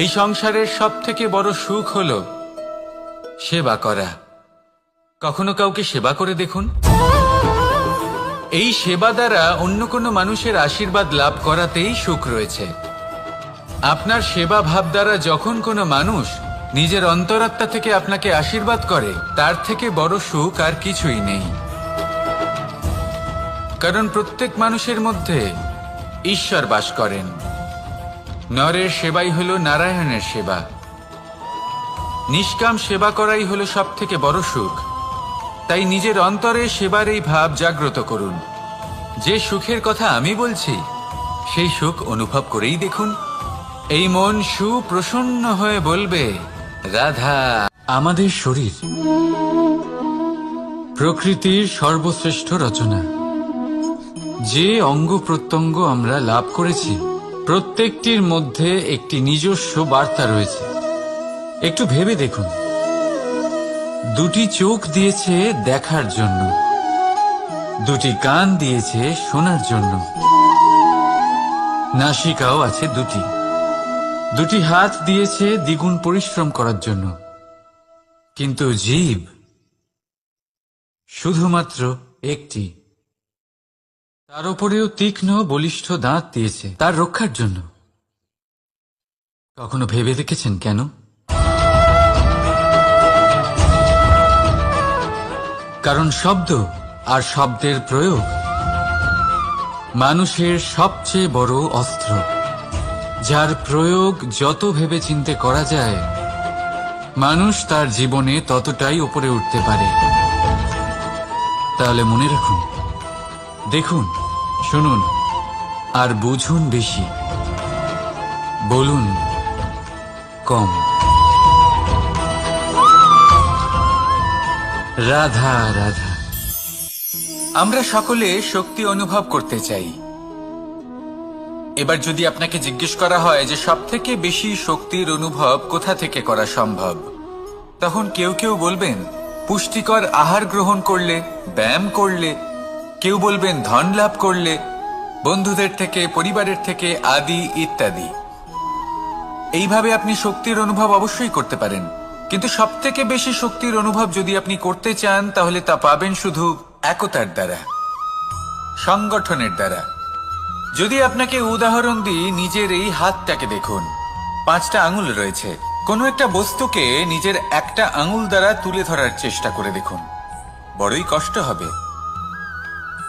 এই সংসারের সব থেকে বড় সুখ হল সেবা করা। কখনো কাউকে সেবা করে দেখুন? এই সেবা দ্বারা অন্য কোনো মানুষের আশীর্বাদ লাভ করাতেই সুখ রয়েছে। আপনার সেবা ভাব দ্বারা যখন কোনো মানুষ নিজের অন্তরাত্মা থেকে আপনাকে আশীর্বাদ করে, তার থেকে বড় সুখ আর কিছুই নেই। কারণ প্রত্যেক মানুষের মধ্যে ঈশ্বর বাস করেন। নরের সেবাই হল নারায়ণের সেবা। নিষ্কাম সেবা করাই হলো সব থেকে বড় সুখ। তাই নিজের অন্তরে সেবার এই ভাব জাগ্রত করুন। যে সুখের কথা আমি বলছি, সেই সুখ অনুভব করেই দেখুন। এই মন সুপ্রসন্ন হয়ে বলবে, রাধা, আমাদের শরীর। প্রকৃতির সর্বশ্রেষ্ঠ রচনা। যে অঙ্গ প্রত্যঙ্গ আমরা লাভ করেছি প্রত্যেকটির মধ্যে একটি নিজস্ব বার্তা রয়েছে। একটু ভেবে দেখুন। দুটি চোখ দিয়েছে দেখার জন্য। দুটি কান দিয়েছে শোনার জন্য। নাসিকাও আছে দুটি। দুটি হাত দিয়েছে দ্বিগুণ পরিশ্রম করার জন্য। কিন্তু জীব শুধুমাত্র একটি। তার উপরেও তীক্ষ্ণ, বলিষ্ঠ দাঁত দিয়েছে তার রক্ষার জন্য। কখনো ভেবে দেখেছেন কেন? কারণ শব্দ আর শব্দের প্রয়োগ মানুষের সবচেয়ে বড় অস্ত্র। যার প্রয়োগ যত ভেবে চিনতে করা যায়, মানুষ তার জীবনে ততটাই উপরে উঠতে পারে। তাহলে মনে রাখুন দেখুন, শুনুন আর বুঝুন বেশি। বলুন, কম। রাধা রাধা। আমরা সকলে শক্তি অনুভব করতে চাই। এবার যদি আপনাকে জিজ্ঞেস করা হয় যে সব থেকে বেশি শক্তির অনুভব কোথা থেকে করা সম্ভব, তখন কেউ কেউ বলবেন, পুষ্টিকর আহার গ্রহণ করলে, ব্যায়াম করলে কেউ বলবেন ধন লাভ করলে, বন্ধুদের থেকে, পরিবারের থেকে আদি ইত্যাদি। এইভাবে আপনি শক্তির অনুভব অবশ্যই করতে পারেন। কিন্তু সব থেকে বেশি শক্তির অনুভব যদি আপনি করতে চান, তাহলে তা পাবেন শুধু একতার দ্বারা, সংগঠনের দ্বারা। যদি আপনাকে উদাহরণ দিই, নিজের এই হাতটাকে দেখুন। পাঁচটা আঙুল রয়েছে। কোনো একটা বস্তুকে নিজের একটা আঙুল দ্বারা তুলে ধরার চেষ্টা করে দেখুন। বড়ই কষ্ট হবে।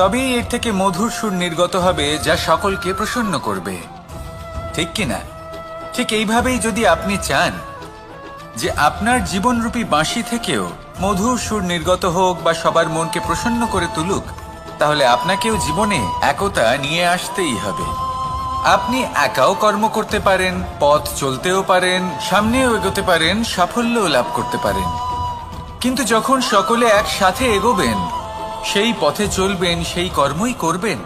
তবেই এর থেকে মধুর সুর নির্গত হবে যা সকলকে প্রসন্ন করবে। ঠিক কি না ঠিক এইভাবেই যদি আপনি চান যে আপনার জীবনরূপী বাঁশি থেকেও মধুর সুর নির্গত হোক বা সবার মনকে প্রসন্ন করে তুলুক, তাহলে আপনাকেও জীবনে একতা নিয়ে আসতেই হবে। আপনি একাও কর্ম করতে পারেন, পথ চলতেও পারেন, সামনেও এগোতে পারেন, সাফল্যও লাভ করতে পারেন। কিন্তু যখন সকলে একসাথে এগোবেন সেই পথে চলবেন, সেই কর্মই করবেন।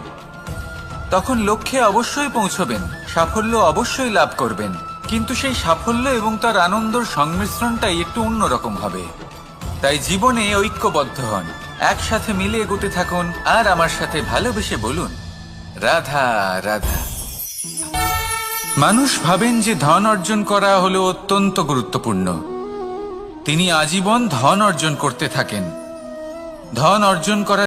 তখন লক্ষ্যে অবশ্যই পৌঁছবেন, সাফল্য অবশ্যই লাভ করবেন। কিন্তু সেই সাফল্য এবং তার আনন্দর সংমিশ্রণটাই একটু অন্যরকম হবে। তাই জীবনে ঐক্যবদ্ধ হন, একসাথে মিলে এগোতে থাকুন, আর আমার সাথে ভালোবেসে বলুন, রাধা রাধা। মানুষ ভাবেন যে ধন অর্জন করা হলো অত্যন্ত গুরুত্বপূর্ণ। তিনি আজীবন ধন অর্জন করতে থাকেন। ধন অর্জন করা